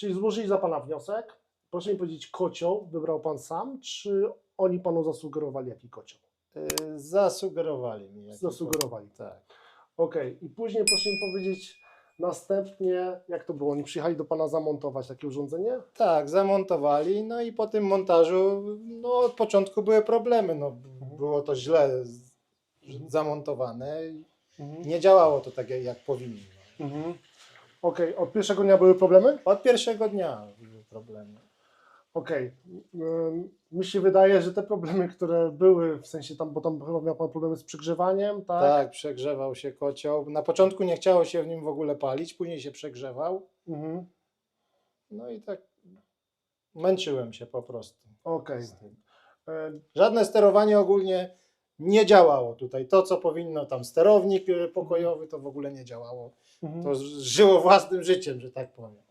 Czyli złożyli za pana wniosek. Proszę mi powiedzieć, kocioł wybrał pan sam, czy oni panu zasugerowali jaki kocioł? Y, Zasugerowali mi. Zasugerowali. Tak. Okej. I później proszę mi powiedzieć następnie, jak to było? Oni przyjechali do pana zamontować takie urządzenie? Tak, zamontowali, no i po tym montażu, no od początku były problemy, no było to źle z- zamontowane i nie działało to tak jak, jak powinno. Mhm. Okej. Od pierwszego dnia były problemy? Od pierwszego dnia były problemy. Okej. Ym, Mi się wydaje, że te problemy, które były, w sensie tam, bo tam chyba miał pan problemy z przegrzewaniem, tak? Tak, przegrzewał się kocioł. Na początku nie chciało się w nim w ogóle palić, później się przegrzewał. Mhm. No i tak męczyłem się po prostu. Okej. z tym. E, Żadne sterowanie ogólnie nie działało tutaj. To, co powinno tam sterownik y, pokojowy, to w ogóle nie działało. mhm. To żyło własnym życiem, że tak powiem.